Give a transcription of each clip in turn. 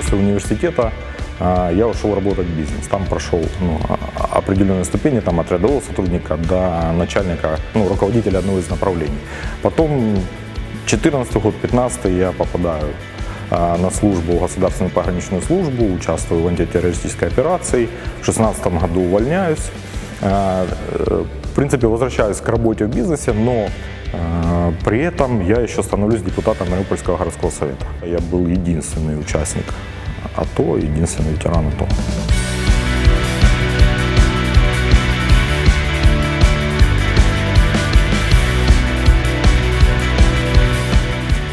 после университета я ушел работать в бизнес. Там прошел ну, определенные ступени, там от рядового сотрудника до начальника, ну, руководителя одного из направлений. Потом 14 год, 15 я попадаю на службу, в государственную пограничную службу, участвую в антитеррористической операции. В 16 году увольняюсь. А, э, В принципе, возвращаюсь к работе в бизнесе, но а, при этом я еще становлюсь депутатом Мариупольского городского совета. Я был единственный участник АТО, единственный ветеран АТО.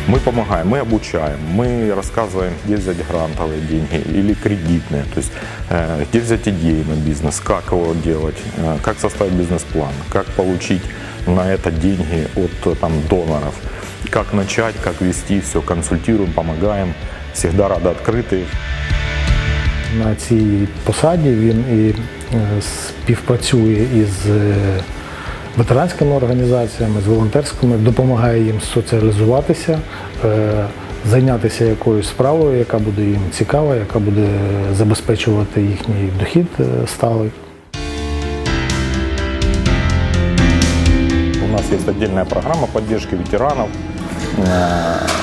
Мы помогаем, мы обучаем, мы рассказываем, где взять грантовые деньги или кредитные, то есть э, где взять идеи на бизнес, как его делать, э, как составить бизнес-план, как получить на это деньги от э, там, доноров, как начать, как вести, все консультируем, помогаем, всегда рады открыты. На цій посаді він і е, співпрацює із е, ветеранськими організаціями, з волонтерськими, допомагає їм соціалізуватися, е, зайнятися якоюсь справою, яка буде їм цікава, яка буде забезпечувати їхній дохід е, сталий. У нас есть отдельная программа поддержки ветеранов, э,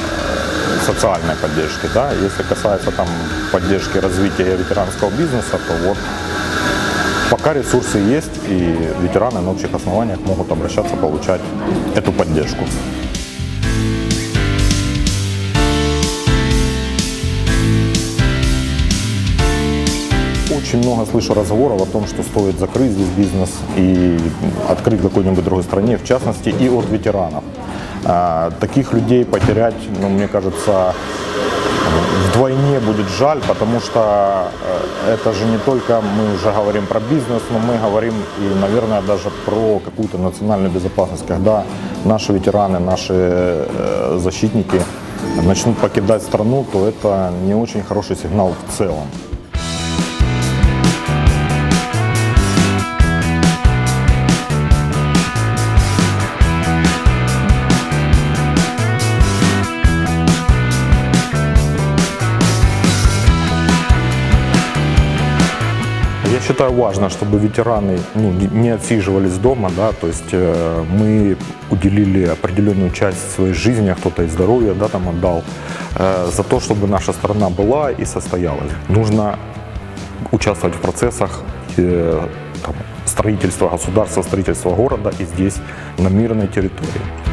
социальной поддержки. Да? Если касается там, поддержки развития ветеранского бизнеса, то вот пока ресурсы есть, и ветераны на общих основаниях могут обращаться, получать эту поддержку. Очень много слышу разговоров о том, что стоит закрыть здесь бизнес и открыть какой-нибудь другой стране, в частности и от ветеранов. А, Таких людей потерять, ну, мне кажется, вдвойне будет жаль, потому что э, это же не только мы уже говорим про бизнес, но мы говорим и, наверное, даже про какую-то национальную безопасность. Когда наши ветераны, наши э, защитники начнут покидать страну, то это не очень хороший сигнал в целом. Я считаю важно, чтобы ветераны ну, не- не отсиживались дома, да, то есть э, мы уделили определенную часть своей жизни, а кто-то и здоровья, да, там отдал, э, за то, чтобы наша страна была и состоялась. Нужно участвовать в процессах э, там, строительства государства, строительства города и здесь, на мирной территории.